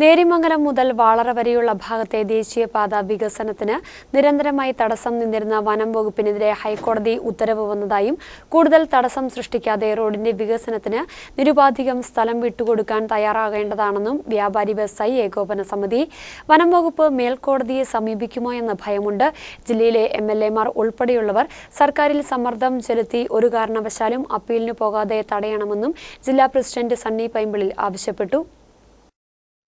നേരിമംഗലം മുതൽ വാളറ വരെയുള്ള ഭാഗത്തെ ദേശീയപാത വികസനത്തിന് നിരന്തരമായി തടസ്സം നിന്നിരുന്ന വനം വകുപ്പിനെതിരെ ഹൈക്കോടതി ഉത്തരവ് വന്നതായും കൂടുതൽ തടസ്സം സൃഷ്ടിക്കാതെ റോഡിന്റെ വികസനത്തിന് നിരുപാധികം സ്ഥലം വിട്ടുകൊടുക്കാൻ തയ്യാറാകേണ്ടതാണെന്നും വ്യാപാരി വ്യവസായി ഏകോപന സമിതി വനം വകുപ്പ് മേൽക്കോടതിയെ സമീപിക്കുമോ എന്ന ഭയമുണ്ട്. ജില്ലയിലെ എം എൽ എമാർ ഉൾപ്പെടെയുള്ളവർ സർക്കാരിൽ സമ്മർദ്ദം ചെലുത്തി ഒരു കാരണവശാലും അപ്പീലിന് പോകാതെ തടയണമെന്നും ജില്ലാ പ്രസിഡന്റ് സണ്ണി പൈമ്പിളിൽ ആവശ്യപ്പെട്ടു.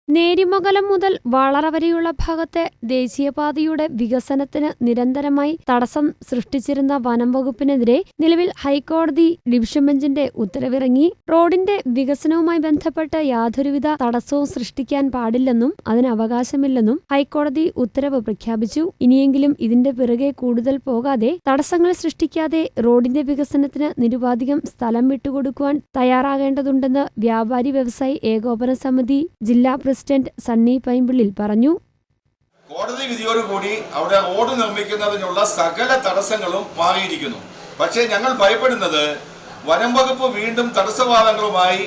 നേരിമംഗലം മുതൽ വളറ വരെയുള്ള ഭാഗത്തെ ദേശീയപാതയുടെ വികസനത്തിന് നിരന്തരമായി തടസ്സം സൃഷ്ടിച്ചിരുന്ന വനം വകുപ്പിനെതിരെ നിലവിൽ ഹൈക്കോടതി ഡിവിഷൻ ബെഞ്ചിന്റെ ഉത്തരവിറങ്ങി. റോഡിന്റെ വികസനവുമായി ബന്ധപ്പെട്ട് യാതൊരുവിധ തടസ്സവും സൃഷ്ടിക്കാൻ പാടില്ലെന്നും അതിന് അവകാശമില്ലെന്നും ഹൈക്കോടതി ഉത്തരവ് പ്രഖ്യാപിച്ചു. ഇനിയെങ്കിലും ഇതിന്റെ പിറകെ കൂടുതൽ പോകാതെ തടസ്സങ്ങൾ സൃഷ്ടിക്കാതെ റോഡിന്റെ വികസനത്തിന് നിരുപാധികം സ്ഥലം വിട്ടുകൊടുക്കുവാൻ തയ്യാറാകേണ്ടതുണ്ടെന്ന് വ്യാപാരി വ്യവസായി ഏകോപന സമിതി ജില്ലാ പ്രസിഡന്റ് സണ്ണി പൈമ്പിളിൽ പറഞ്ഞു. കോടതി വിധിയോടുകൂടി അവിടെ ഓട് നിർമ്മിക്കുന്നതിനുള്ള സകല തടസ്സങ്ങളും മാറിയിരിക്കുന്നു. പക്ഷേ ഞങ്ങൾ ഭയപ്പെടുന്നത് വനം വകുപ്പ് വീണ്ടും തടസ്സവാദങ്ങളുമായി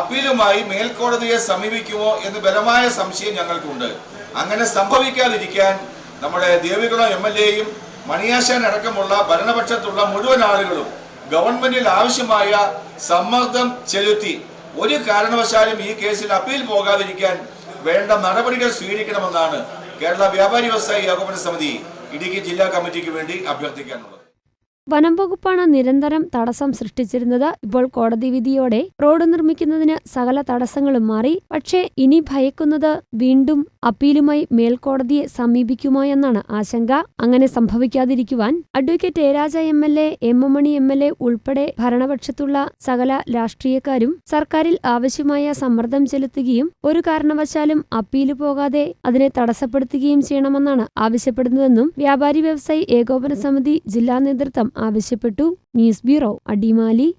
അപ്പീലുമായി മേൽക്കോടതിയെ സമീപിക്കുമോ എന്ന് ബലമായ സംശയം ഞങ്ങൾക്കുണ്ട്. അങ്ങനെ സംഭവിക്കാതിരിക്കാൻ നമ്മുടെ ദേവികുളം എം എൽ എയും മണിയാശാൻ അടക്കമുള്ള ഭരണപക്ഷത്തുള്ള മുഴുവൻ ആളുകളും ഗവൺമെന്റിൽ ആവശ്യമായ സമ്മർദ്ദം ചെലുത്തി ഒരു കാരണവശാലും ഈ കേസിൽ അപ്പീൽ പോകാതിരിക്കാൻ വേണ്ട നടപടികൾ സ്വീകരിക്കണമെന്നാണ് കേരള വ്യാപാരി വ്യവസായി ഏകോപന സമിതി ഇടുക്കി ജില്ലാ കമ്മിറ്റിക്ക് വേണ്ടി അഭ്യർത്ഥിക്കാനുള്ളത്. വനം വകുപ്പാണ് നിരന്തരം തടസ്സം സൃഷ്ടിച്ചിരുന്നത്. ഇപ്പോൾ കോടതി വിധിയോടെ റോഡ് നിർമ്മിക്കുന്നതിന് സകല തടസ്സങ്ങളും മാറി. പക്ഷേ ഇനി ഭയക്കുന്നത് വീണ്ടും അപ്പീലുമായി മേൽക്കോടതിയെ സമീപിക്കുമോ എന്നാണ് ആശങ്ക. അങ്ങനെ സംഭവിക്കാതിരിക്കുവാൻ advocate ഏരാജ Raja M L A M M Mani M L A ഉൾപ്പെടെ ഭരണപക്ഷത്തുള്ള സകല രാഷ്ട്രീയക്കാരും സർക്കാരിൽ ആവശ്യമായ സമ്മർദ്ദം ചെലുത്തുകയും ഒരു കാരണവശാലും അപ്പീൽ പോകാതെ അതിനെ തടസ്സപ്പെടുത്തുകയും ചെയ്യണമെന്നാണ് ആവശ്യപ്പെടുന്നതെന്നും വ്യാപാരി വ്യവസായി ഏകോപന സമിതി ജില്ലാ നേതൃത്വം ആവശ്യപ്പെട്ടു. News bureau Adimali.